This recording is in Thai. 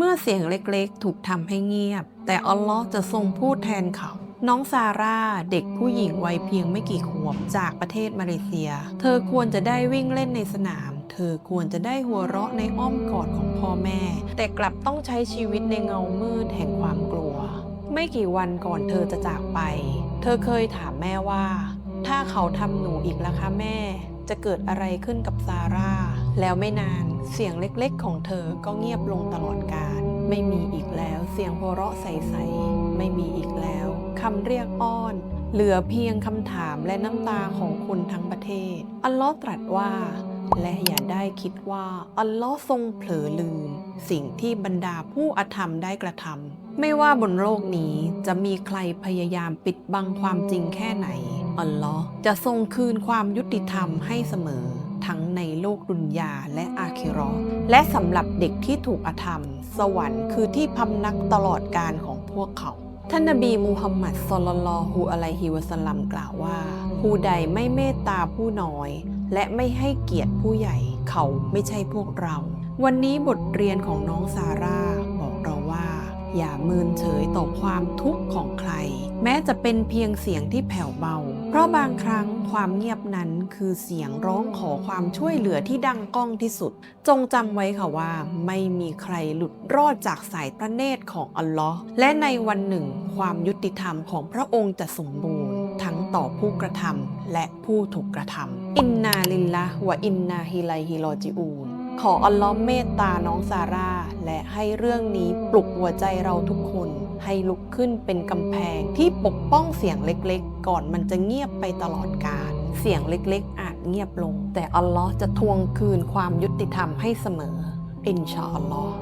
เมื่อเสียงเล็กๆ ถูกทำให้เงียบ แต่อัลลอฮ์จะทรงพูดแทนเขา น้องซาร่าเด็กผู้หญิงวัยเพียงไม่กี่ขวบจากประเทศมาเลเซีย เธอควรจะได้วิ่งเล่นในสนาม เธอควรจะได้หัวเราะในอ้อมกอดของพ่อแม่ แต่กลับต้องใช้ชีวิตในเงามืดแห่งความกลัว ไม่กี่วันก่อนเธอจะจากไป เธอเคยถามแม่ว่า ถ้าเขาทำหนูอีกล่ะคะแม่ จะเกิดอะไรขึ้นกับซาร่า แล้วไม่นานเสียงเล็กๆของเธอก็เงียบลงตลอดกาลไม่มีอีกแล้วเสียงหัวเราะใสๆไม่มีอีกแล้วคำเรียกอ้อน เหลือเพียงคำถามและน้ำตาของคนทั้งประเทศ อัลลอฮ์ตรัสว่า และอย่าได้คิดว่า อัลลอฮ์ทรงเผลอลืม สิ่งที่บรรดาผู้อธรรมได้กระทำไม่ว่าบนโลกนี้จะมีใครพยายามปิดบังความจริงแค่ไหน อัลลอฮ์จะทรงคืนความยุติธรรมให้เสมอ ทั้งในโลกดุนยาและอาคิราะห์และสำหรับเด็กที่ถูกอธรรม สวรรค์คือที่พำนักตลอดการของพวกเขาท่านนบีมูฮัมมัดสลลัลลอฮุอะลัยฮิวะสัลลัมกล่าวว่า ผู้ใดไม่เมตตาผู้น้อย และไม่ให้เกียรติผู้ใหญ่เขาไม่ใช่พวกเรา วันนี้บทเรียนของน้องซาร่า อย่าเมินเฉยต่อความทุกข์ของใคร แม้จะเป็นเพียงเสียงที่แผ่วเบา เพราะบางครั้งความเงียบนั้นคือเสียงร้องขอความช่วยเหลือที่ดังก้องที่สุด จงจำไว้ค่ะว่า ไม่มีใครหลุดรอดจากสายพระเนตรของอัลลอฮ์และในวันหนึ่ง ความยุติธรรมของพระองค์จะสมบูรณ์ ทั้งต่อผู้กระทำและผู้ถูกกระทำอินนาลิลละวะอินนาฮิไลฮิรอจิอูน ขออัลลอฮ์เมตตาน้องซาร่า และให้เรื่องนี้ปลุกหัวใจเราทุกคน ให้ลุกขึ้นเป็นกำแพงที่ปกป้องเสียงเล็กๆ ก่อนมันจะเงียบไปตลอดกาลเสียงเล็กๆ อาจเงียบลง แต่อัลลอฮ์จะทวงคืนความยุติธรรมให้เสมอ อินชาอัลลอฮ์